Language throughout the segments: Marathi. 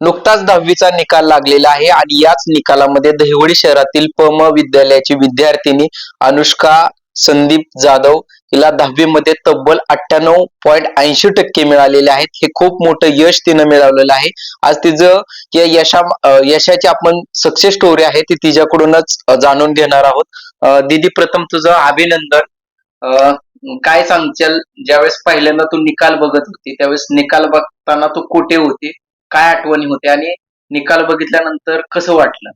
नुकताच दहावीचा निकाल लागलेला आहे आणि याच निकालामध्ये दहिवडी शहरातील पम विद्यालयाची विद्यार्थिनी अनुष्का संदीप जाधव हिला दहावीमध्ये तब्बल अठ्ठ्याण्णव पॉईंट ऐंशी टक्के मिळालेले आहेत. हे खूप मोठं यश तिनं मिळवलेलं आहे. आज तिचं या यशा यशाची आपण सक्सेस स्टोरी आहे ती तिच्याकडूनच जाणून घेणार आहोत. दिदी दीदी प्रथम तुझं अभिनंदन. काय सांगशील? ज्यावेळेस पहिल्यांदा तू निकाल बघत होती त्यावेळेस निकाल बघताना तू कुठे होती? काय आठवणी होत्या आणि निकाल बघितल्यानंतर कसं वाटलं?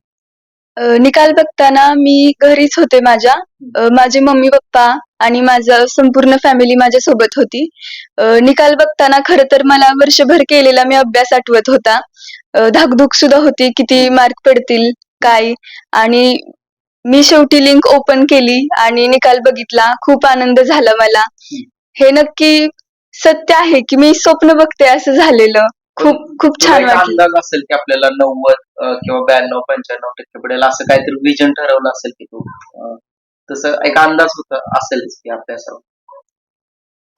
अ, निकाल बघताना मी घरीच होते माझ्या. अ, माझे मम्मी पप्पा आणि माझं संपूर्ण फॅमिली माझ्या सोबत होती. अ, निकाल बघताना खरं तर मला वर्षभर केलेला मी अभ्यास आठवत होता. अ, धाकधूक सुद्धा होती किती मार्क पडतील काय? आणि मी शेवटी लिंक ओपन केली आणि निकाल बघितला. खूप आनंद झाला मला. हे नक्की सत्य आहे की मी स्वप्न बघते असं झालेलं. खूप खूप छान एक वाटलं. अंदाज असेल की आपल्याला नव्वद अं, किंवा ब्याण्णव पंच्याण्णव टक्के पडेल असं काहीतरी विजन ठरवलं असेल की तू अं, तसं एक अंदाज होता असेलच की अभ्यासावर.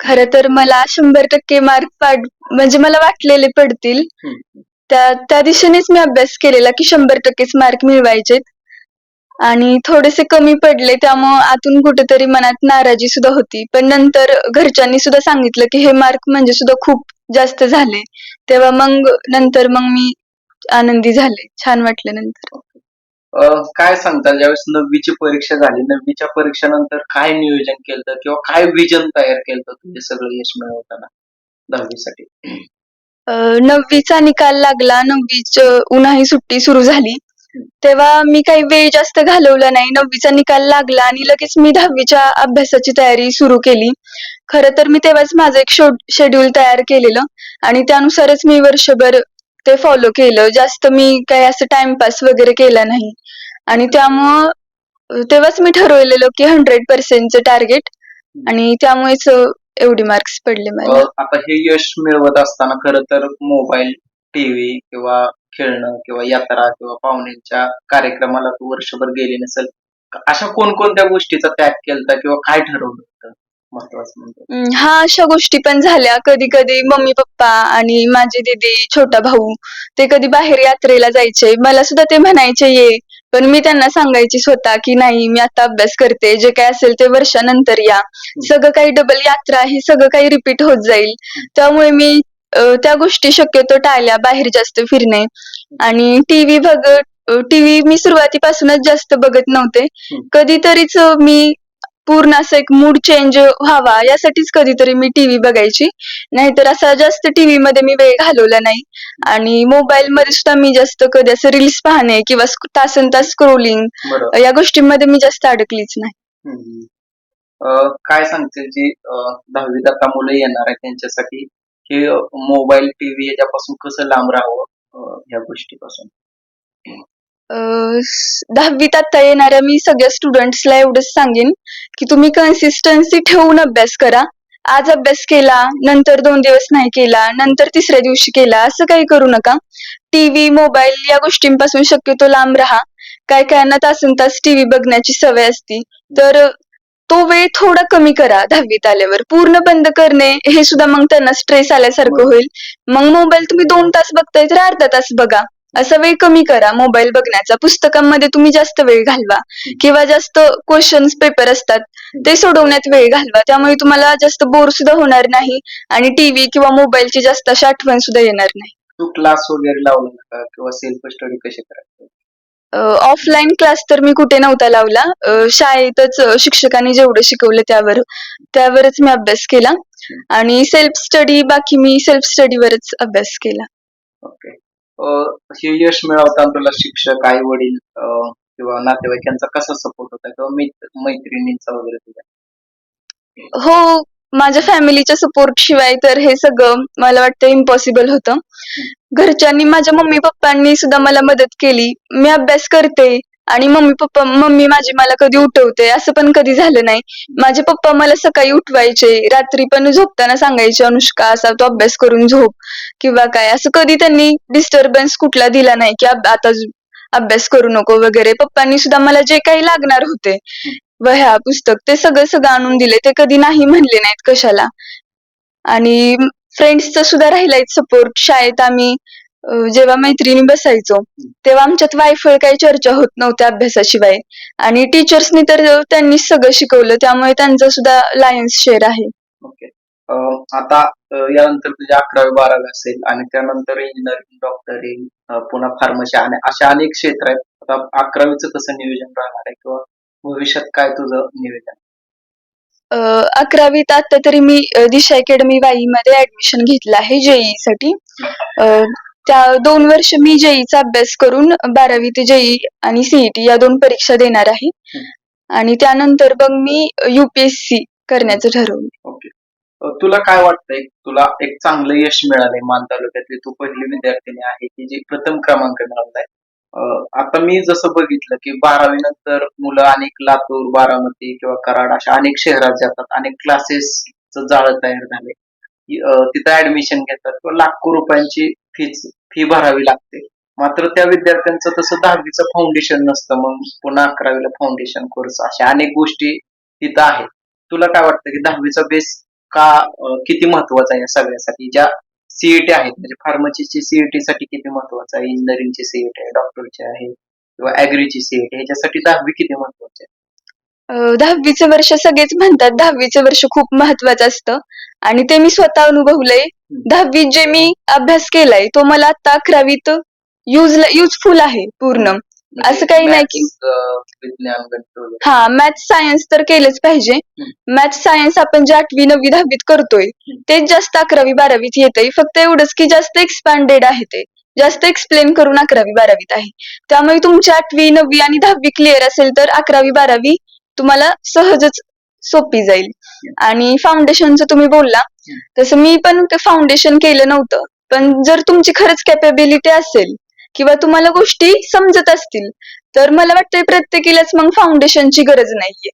खरं तर मला शंभर टक्के मार्क पाड म्हणजे मला वाटलेले पडतील. हम्म. त्या त्या दिशेनेच मी अभ्यास केलेला की शंभर टक्केच मार्क मिळवायचेत आणि थोडेसे कमी पडले त्यामुळं आतून कुठेतरी मनात नाराजी सुद्धा होती. पण नंतर घरच्यांनी सुद्धा सांगितलं की हे मार्क म्हणजे सुद्धा खूप जास्त झाले. तेव्हा मग नंतर मग मी आनंदी झाले. छान वाटलं नंतर. अं, काय सांगता ज्यावेळेस नववीची परीक्षा झाली नववीच्या परीक्षेनंतर काय नियोजन केलं किंवा काय विजन तयार केलं तुझे सगळं यश मिळवताना दहावीसाठी? अं, नववीचा निकाल लागला. नववीच उन्हाळी सुट्टी सुरू झाली. तेव्हा मी काही वेळ जास्त घालवला नाही. नववीचा निकाल लागला आणि लगेच मी दहावीच्या अभ्यासाची तयारी सुरू केली. खर तर मी तेव्हाच माझं एक शेड्यूल तयार केलेलं आणि त्यानुसारच मी वर्षभर ते फॉलो केलं. जास्त मी काही असं टाइमपास वगैरे केला नाही. आणि त्यामुळं तेव्हाच मी ठरवलेलं की हंड्रेड पर्सेंटचं टार्गेट आणि त्यामुळेच एवढी एवढे मार्क्स पडले मला. आता हे यश मिळवत असताना खरं तर मोबाईल टीव्ही किंवा खेळणं किंवा यात्रा किंवा पाहुण्यांच्या कार्यक्रमाला तू वर्षभर गेली नसेल अशा कोणकोणत्या गोष्टीचा त्याग केलता किंवा काय ठरवलं होतं? महत्वाचं म्हणजे. हा अशा गोष्टी पण झाल्या. कधी कधी मम्मी पप्पा आणि माझी दीदी छोटा भाऊ ते कधी बाहेर यात्रेला जायचे. मला सुद्धा ते म्हणायचे ये. पण मी त्यांना सांगायची स्वतः की नाही मी आता अभ्यास करते. जे काय असेल ते वर्षानंतर या. सगळं काही डबल यात्रा हे सगळं काही रिपीट होत जाईल. त्यामुळे मी त्या गोष्टी शक्यतो टाळल्या बाहेर जास्त फिरणे. आणि टीव्ही बघत टीव्ही मी सुरुवातीपासूनच जास्त बघत नव्हते. कधीतरीच मी पूर्ण असं एक मूड चेंज व्हावा यासाठीच कधीतरी मी टीव्ही बघायची. नाहीतर असा जास्त टीव्ही मध्ये मी वेळ घालवला नाही. आणि मोबाईल मध्ये सुद्धा मी जास्त कधी असं रील्स पाहणे किंवा तासन तास स्क्रोलिंग या गोष्टींमध्ये मी जास्त अडकलीच नाही. काय सांगते जी अं, दहावीत आता मुलं येणार आहे त्यांच्यासाठी? हे मोबाईल टीव्ही याच्यापासून कसं लांब राहावं या गोष्टीपासून? दहावीत आता येणाऱ्या मी सगळ्या स्टुडंट्सला एवढंच सांगेन की तुम्ही कन्सिस्टन्सी ठेवून अभ्यास करा. आज अभ्यास केला नंतर दोन दिवस नाही केला नंतर तिसऱ्या दिवशी केला असं काही करू नका. टीव्ही मोबाईल या गोष्टींपासून शक्यतो लांब राहा. काय कायांना तासन तास टीव्ही बघण्याची सवय असती. तर तो वेळ थोडा कमी करा दहावीत आल्यावर. पूर्ण बंद करणे हे सुद्धा मग त्यांना स्ट्रेस आल्यासारखं होईल. मग मोबाईल तुम्ही दोन तास बघताय तर अर्धा तास बघा. असा वेळ कमी करा. मोबाईल बघण्याचा. पुस्तकांमध्ये तुम्ही जास्त वेळ घालवा. किंवा जास्त क्वेश्चन्स पेपर असतात ते सोडवण्यात वेळ घालवा. त्यामुळे तुम्हाला जास्त बोर सुद्धा होणार नाही आणि टीव्ही किंवा मोबाईलची जास्त अशी आठवण सुद्धा येणार नाही. तू क्लास वगैरे लावला का? किंवा सेल्फ स्टडी कशी करायची? ऑफलाईन क्लास तर मी कुठे नव्हता लावला. शाळेतच शिक्षकांनी जेवढं शिकवलं त्यावर त्यावरच मी अभ्यास केला. आणि सेल्फ स्टडी बाकी मी सेल्फ स्टडीवरच अभ्यास केला. ओके. हे यश मिळवताना तुला शिक्षक आई वडील किंवा नातेवाईकांचा कसा सपोर्ट होता? किंवा मित्र मैत्रिणींचा वगैरे तुझ्या? हो माझ्या फॅमिलीच्या सपोर्ट शिवाय तर हे सगळं मला वाटतं इम्पॉसिबल होतं. घरच्यांनी माझ्या मम्मी पप्पांनी सुद्धा मला मदत केली. मी अभ्यास करते आणि मम्मी पप्पा मम्मी माझी मला कधी उठवते असं पण कधी झालं नाही. माझे पप्पा मला सकाळी उठवायचे रात्री पण झोपताना सांगायचे अनुष्का असा तू अभ्यास करून झोप किंवा काय? असं कधी त्यांनी डिस्टर्बन्स कुठला दिला नाही की आता अभ्यास करू नको वगैरे. पप्पांनी सुद्धा मला जे काही लागणार होते वह्या पुस्तक ते सगळं सगळं आणून दिले. ते कधी नाही म्हणले नाहीत कशाला. आणि फ्रेंड्सचा सुद्धा राहिलाय सपोर्ट शाळेत आम्ही जेव्हा मैत्रिणी बसायचो तेव्हा आमच्यात वायफळ काही चर्चा होत नव्हत्या अभ्यासाशिवाय. आणि टीचर्सनी तर त्यांनी सगळं शिकवलं. त्यामुळे त्यांचा सुद्धा लायन्स शेअर आहे. ओके आता यानंतर तुझ्या अकरावी बारावी असेल आणि त्यानंतर इंजिनिअरिंग डॉक्टरिंग पुन्हा फार्मसी आणि अशा अनेक क्षेत्र आहेत. आता अकरावीचं कसं नियोजन राहणार आहे किंवा भविष्यात काय तुझं अं, अकरावीत आता तरी मी दिशा अकॅडमी वाई मध्ये ऍडमिशन घेतलं आहे जेई साठी. त्या दोन वर्ष मी जेईचा अभ्यास करून बारावी ते जेई आणि सीईटी या दोन परीक्षा देणार आहे. आणि त्यानंतर मग मी युपीएससी करण्याचं ठरवलं. ओके. तुला काय वाटतंय? तुला एक चांगलं यश मिळालंय मान तालुक्यातली तू पहिली विद्यार्थिनी आहे की जी प्रथम क्रमांक मिळवलाय अं, आता मी जसं बघितलं की बारावी नंतर मुलं अनेक लातूर बारामती किंवा कराड अशा अनेक शहरात जातात. अनेक क्लासेसचं जाळं तयार झाले तिथं ऍडमिशन घेतात किंवा लाखो रुपयांची फीज फी भरावी लागते. मात्र त्या विद्यार्थ्यांचं तसं दहावीचं फाउंडेशन नसतं. मग पुन्हा अकरावीला फाउंडेशन कोर्स अशा अनेक गोष्टी तिथं आहेत. तुला काय वाटतं की दहावीचा बेस का किती महत्त्वाचा आहे या सगळ्यासाठी? ज्या सीईटी आहेत. म्हणजे फार्मसीची सीईटी साठी किती महत्वाचं आहे? इंजिनिअरिंगची सीईटी आहे डॉक्टरची आहे किंवा ऍग्रीची सीईटी ह्याच्यासाठी दहावी किती महत्वाची आहे? अं, दहावीचं वर्ष सगळेच म्हणतात. दहावीचं वर्ष खूप महत्वाचं असतं. आणि ते मी स्वतः अनुभवलंय. दहावीत जे मी अभ्यास केलाय तो मला आता अकरावीत युज युजफुल आहे पूर्ण. असं काही नाही की- विज्ञान गणित हा मॅथ्स सायन्स तर केलंच पाहिजे. मॅथ्स सायन्स आपण जे आठवी नववी दहावीत करतोय तेच जास्त अकरावी बारावीत येतंय. फक्त एवढंच की जास्त एक्सपांडेड आहे ते. जास्त एक्सप्लेन करून अकरावी बारावीत आहे. त्यामुळे तुमची आठवी नववी आणि दहावी क्लिअर असेल तर अकरावी बारावी तुम्हाला सहजच सोपी जाईल. आणि फाउंडेशनचं तुम्ही बोलला तसं मी पण फाउंडेशन केलं नव्हतं. पण जर तुमची खरंच कॅपेबिलिटी असेल किंवा तुम्हाला गोष्टी समजत असतील तर मला वाटतंय प्रत्येकीलाच मग फाउंडेशनची गरज नाहीये.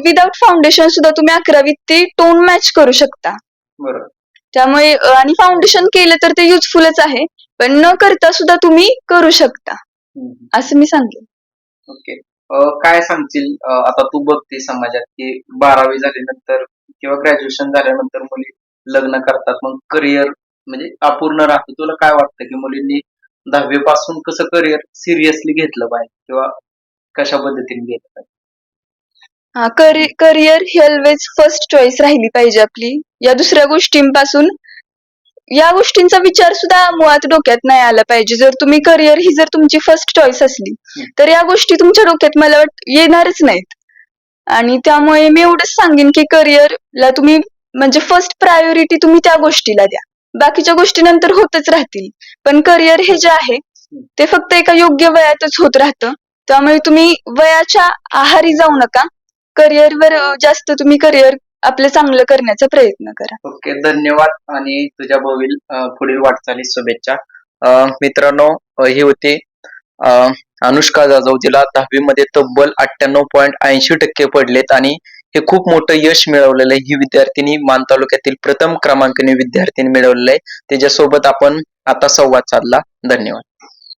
विदाउट फाउंडेशन सुद्धा तुम्ही अकरावीत ते टोन मॅच करू शकता. बरोबर त्यामुळे आणि फाउंडेशन केलं तर ते युजफुलच आहे पण न करता सुद्धा तुम्ही करू शकता. असं मी सांगेन. ओके. काय सांगशील? अं, आता तू बघते समाजात की बारावी झाल्यानंतर किंवा ग्रॅज्युएशन झाल्यानंतर मुली लग्न करतात मग करिअर म्हणजे अपूर्ण राहतं. तुला काय वाटतं की मुलींनी दहावी पासून कसं करिअर सिरियसली घेतलं पाहिजे किंवा कशा पद्धतीने घेतलं पाहिजे हा करिअर ही ऑलवेज फर्स्ट चॉईस राहिली पाहिजे आपली. या दुसऱ्या गोष्टींपासून या गोष्टींचा विचार सुद्धा मुळात डोक्यात नाही आला पाहिजे. जर तुम्ही करिअर ही जर तुमची फर्स्ट चॉईस असली तर या गोष्टी तुमच्या डोक्यात मला वाट येणारच नाहीत. आणि त्यामुळे मी एवढंच सांगेन की करिअरला तुम्ही म्हणजे फर्स्ट प्रायोरिटी तुम्ही त्या गोष्टीला द्या. बाकीच्या गोष्टी नंतर होतच राहतील. पण करिअर हे जे आहे ते फक्त एका योग्य वयातच होत राहतं. त्यामुळे तुम्ही वयाच्या आहारी जाऊ नका. करिअरवर जास्त तुम्ही करिअर आपलं चांगलं करण्याचा प्रयत्न करा. ओके धन्यवाद आणि तुझ्या भावी पुढील वाटचाली शुभेच्छा. मित्रांनो ही होती अनुष्का जाधव जिला दहावी मध्ये तब्बल अठ्ठ्याण्णव पॉईंट ऐंशी टक्के पडलेत आणि हे खूप मोठं यश मिळवलेलं आहे. ही विद्यार्थिनी मान तालुक्यातील प्रथम क्रमांकाने विद्यार्थिनी मिळवलेलं आहे. त्याच्यासोबत आपण आता संवाद साधला. धन्यवाद.